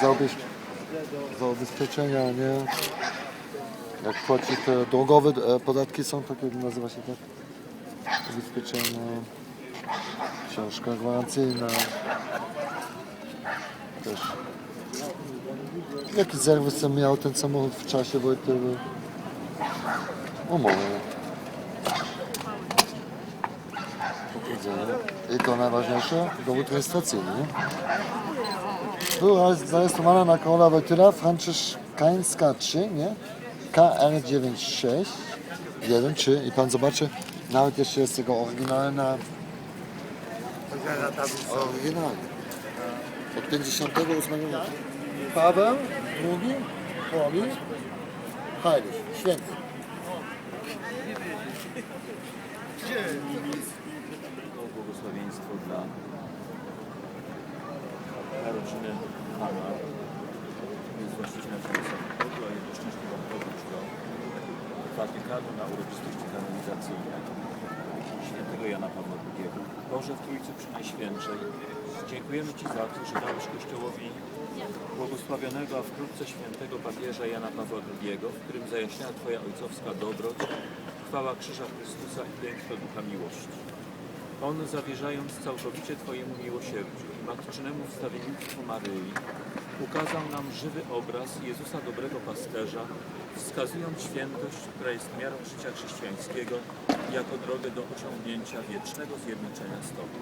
za, obez... Y, za ubezpieczenia, nie? Jak płaci te drogowe e, podatki są takie, nazywa się tak? Ubezpieczenie, książka gwarancyjna. Też. Jaki serwis miał ten samochód w czasie Wojtyły? Umowy. Powiedzenie. I to najważniejsze, dowód rejestracyjny. Była zarejestrowana na Karola Wojtyla Franciszkańska 3, nie? KR96 1, 3 i pan zobaczy, nawet jeszcze jest tego oryginalna oryginalny od 58 roku. Paweł II Poli Heilig, święty. błogosławieństwo dla rodziny Pana. Jest właścicielem tego samochodu, a jednocześnie Wam podróż do Watykanu na uroczystości kanonizacyjne świętego Jana Pawła II. Boże w Trójcy Przynajświętszej, dziękujemy Ci za to, że dałeś Kościołowi błogosławionego, a wkrótce świętego papieża Jana Pawła II, w którym zajaśniała Twoja ojcowska dobroć, chwała Krzyża Chrystusa i piękno Ducha Miłości. On, zawierzając całkowicie Twojemu miłosierdziu i matczynemu wstawiennictwu Maryi, ukazał nam żywy obraz Jezusa Dobrego Pasterza, wskazując świętość, która jest miarą życia chrześcijańskiego, jako drogę do osiągnięcia wiecznego zjednoczenia z Tobą.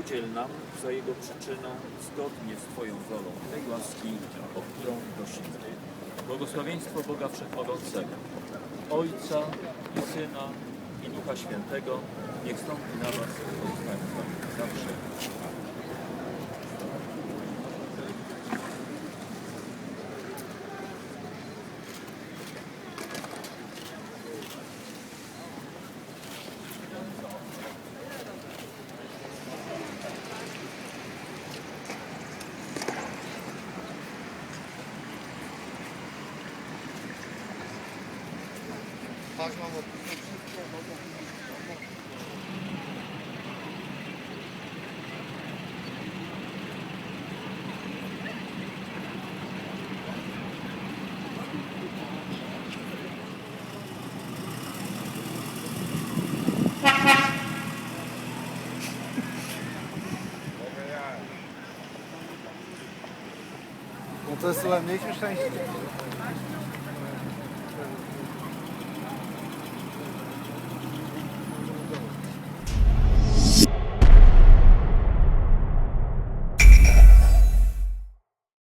Udziel nam za Jego przyczyną, zgodnie z Twoją wolą, tej łaski, o którą prosimy. Błogosławieństwo Boga Wszechmogącego, Ojca i Syna i Ducha Świętego, niech stąpi na Was i pozostanie z Ortası var. Ne içmiş sen işte?